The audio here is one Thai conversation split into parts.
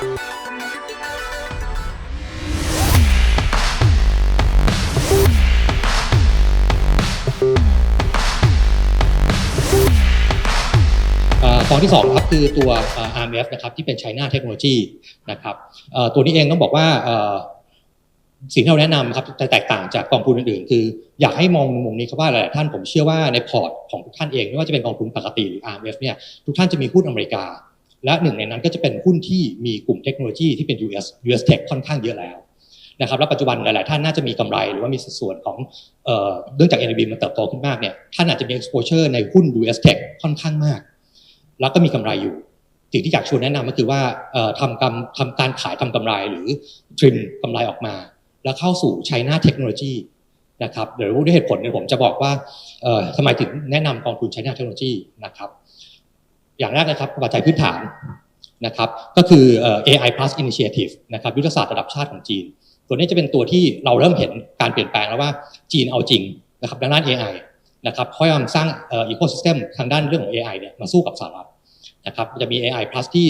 เอ่อกองที่2ครับคือตัว RMF นะครับที่เป็น China Technology นะครับตัวนี้เองต้องบอกว่าสิ่งที่เราแนะนำครับจะแตกต่างจากกองทุนอื่นๆ คืออยากให้มองมุมนี้ครับว่าหลายท่านผมเชื่อว่าในพอร์ตของทุกท่านเองไม่ว่าจะเป็นกองทุนปกติหรือ RMF เนี่ยทุกท่านจะมีหุ้นอเมริกา และหนึ่งในนั้นก็จะเป็นหุ้นที่มีกลุ่มเทคโนโลยีที่เป็น US US Tech ค่อนข้างเยอะแล้วนะครับและปัจจุบันหลาย ๆ ท่านน่าจะมีกำไรหรือว่ามีสัดส่วนของเอ่อเนื่องจาก NAB มันเติบโตขึ้นมากเนี่ยท่านอาจจะมี exposure ในหุ้น US Tech ค่อนข้างมาก แล้วก็มีกำไรอยู่สิ่งที่อยากชวนแนะนำก็คือว่าทำกำทำการขายทำกำไรหรือทริมกำไรออกมา แล้วเข้าสู่ China Technology นะครับเดี๋ยวด้วยเหตุผลเนี่ยผมจะบอกว่าทำไมถึงแนะนำกองทุน China Technology นะครับ อย่างแรกนะครับปัจจัยพื้นฐานนะครับก็คือ AI Plus Initiative นะครับยุทธศาสตร์ระดับชาติของจีน ตัวนี้จะเป็นตัวที่เราเริ่มเห็นการเปลี่ยนแปลงแล้วว่าจีนเอาจริงนะครับด้านด้าน AI นะครับพยายามสร้างอีโคซิสเต็มทางด้านเรื่องของ AI เนี่ยมาสู้กับสหรัฐนะครับจะมี AI plus ที่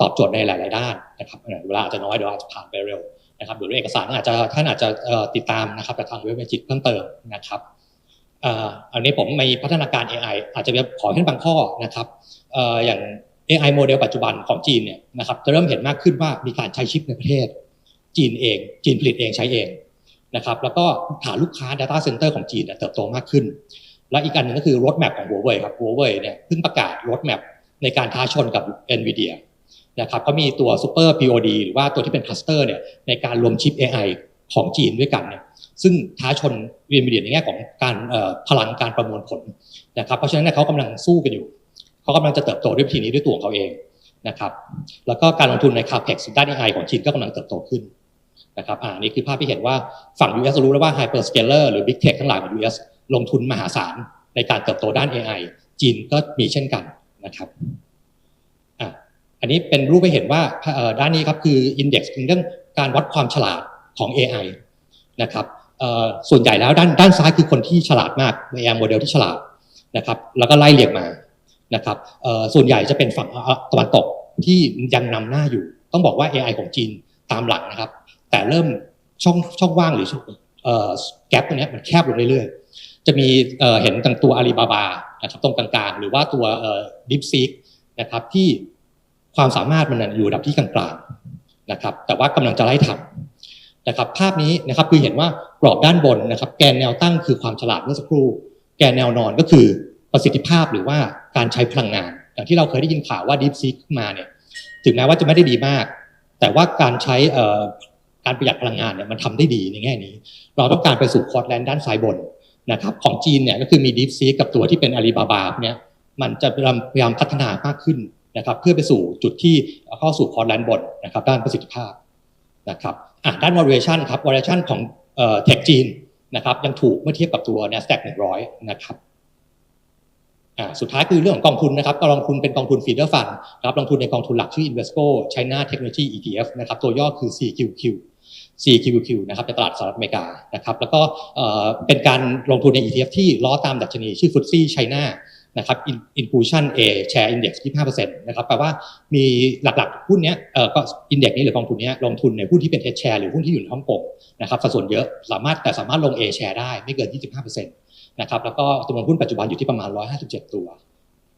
ตอบโจทย์ในหลาย ๆ ด้านนะครับเวลาอาจจะน้อยเดี๋ยวอาจจะผ่านไปเร็วนะครับหรือเอกสารอาจจะท่านอาจจะติดตามนะครับจากทางเว็บเมจิกเพิ่มเติมนะครับ อันนี้ผมมีพัฒนาการ AI อาจจะขอขึ้นบางข้อนะครับออย่าง AI โมเดลปัจจุบันของจีนเนี่ยนะครับจะเริ่มเห็นมากขึ้นว่ามีการใช้ชิปในประเทศ จีนเอง จีนผลิตเองใช้เองนะครับแล้วก็ฐานลูกค้า Data Center ของจีนเติบโตมากขึ้น และอีกอันหนึ่งก็คือ roadmap ของ Huawei ครับ Huawei เนี่ยเพิ่งประกาศ roadmap ในการท้าชนกับ NVIDIA นะครับเขามีตัว Super POD หรือว่าตัวที่เป็น cluster เนี่ยในการรวมชิป AI ของจีนด้วยกันเนี่ย ซึ่งท้าชน NVIDIA ในแง่ของการพลังการประมวลผลนะครับเพราะฉะนั้นเขากำลังสู้กันอยู่เขากำลังจะเติบโตด้วยวิธีนี้ด้วยตัวของเขาเองนะครับแล้วก็การลงทุนใน CAPEX ด้าน AI ของจีนก็กำลังเติบโตขึ้นนะครับอ่านี่คือภาพที่เห็นว่าฝั่ง US รู้แล้วว่า hyperscaler หรือ big tech ทั้งหลายของ US ลงทุนมหาศาลในการเติบโตด้าน AI จีนก็มีเช่นกันนะครับอะอันนี้เป็นรูปให้เห็นว่าด้านนี้ครับคือ index เป็นเรื่องการวัดความฉลาดของ AI นะครับ ส่วนใหญ่แล้วด้านด้านซ้ายคือคนที่ฉลาดมาก AI โมเดลที่ฉลาดนะครับแล้วก็ไล่เรียงมานะครับส่วนใหญ่จะเป็นฝั่งตะวันตกที่ยังนำหน้าอยู่ ต้องบอกว่า AI ของจีนตามหลังนะครับ แต่เริ่มช่องช่องว่างหรือช่อแกลบตรงนี้มันแคบลงเรื่อยๆ จะมีเห็นตั้งตัวอาลีบาบานะครับตรงกลางๆ หรือว่าตัวดิฟซีกนะครับที่ความสามารถมันอยู่ระดับที่กลางๆนะครับแต่ว่ากำลังจะไล่ทัน นะครับภาพนี้นะครับคือเห็นว่ากรอบด้านบนนะครับ แกนแนวตั้งคือความฉลาดเมื่อสักครู่ แกนแนวนอนก็คือประสิทธิภาพหรือว่าการใช้พลังงาน อย่างที่เราเคยได้ยินข่าวว่าดิฟซีกมาเนี่ยถึงแม้ว่าจะไม่ได้ดีมาก แต่ว่าการใช้เอ่อการประหยัดพลังงานเนี่ยมันทำได้ดีในแง่นี้ เราต้องการไปสู่คอร์ดแลนด์ด้านซ้ายบนนะครับของจีนเนี่ยก็คือมี Deep Seek กับตัวที่เป็นอาลีบาบาเนี่ยมันจะพยายามพัฒนามากขึ้นนะครับเพื่อไปสู่จุดที่เข้าสู่คอร์ดแลนด์บนนะครับด้านประสิทธิภาพ นะครับด้าน valuation ครับ valuation ของเอ่อ Tech จีนนะครับยังถูกเมื่อเทียบกับตัว NASDAQ 100 นะครับอ่าสุดท้ายคือเรื่องของกองทุนนะครับกองทุนเป็นกองทุน feeder fund นะครับลงทุนในกองทุนหลักชื่อ Invesco China Technology ETF นะครับตัวย่อคือ CQQ CQQ นะครับในตลาดสหรัฐอเมริกานะครับแล้วก็เอ่อเป็นการลงทุนใน ETF ที่ล้อตามดัชนีชื่อ FTSE China น นะครับ Inclusion A Share Index 25%นะครับแปลว่ามีหลักๆหุ้นเนี้ยเอ่อก็ index นี้หรือกองทุนเนี้ยลงทุนในหุ้นที่เป็น H share หรือหุ้นที่อยู่ในฮ่องกงนะครับสัดส่วนเยอะสามารถแต่สามารถลง A share ได้ไม่เกิน25%นะครับแล้วก็จำนวนหุ้นปัจจุบันอยู่ที่ประมาณ157ตัว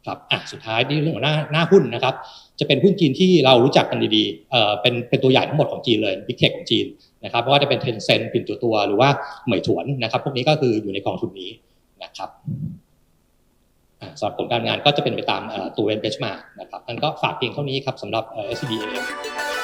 ครับอะสุดท้ายนี่เรื่องของหน้าหน้าหุ้นนะครับ จะเป็นหุ้นจีนที่เรารู้จักกันดีๆเอ่อเป็นเป็นตัวใหญ่ทั้งหมดของจีนเลย Big Tech ของจีนนะครับเพราะว่าจะเป็น Tencent ปิ่นตัวตัวหรือว่าเหมยถวนนะครับ พวกนี้ก็คืออยู่ในกองทุนนี้นะครับอ่า สำหรับผลการงานก็จะเป็นไปตามตัวเวนเบชมานะครับนั่นก็ฝากเพียงเท่านี้ครับสำหรับ SBAM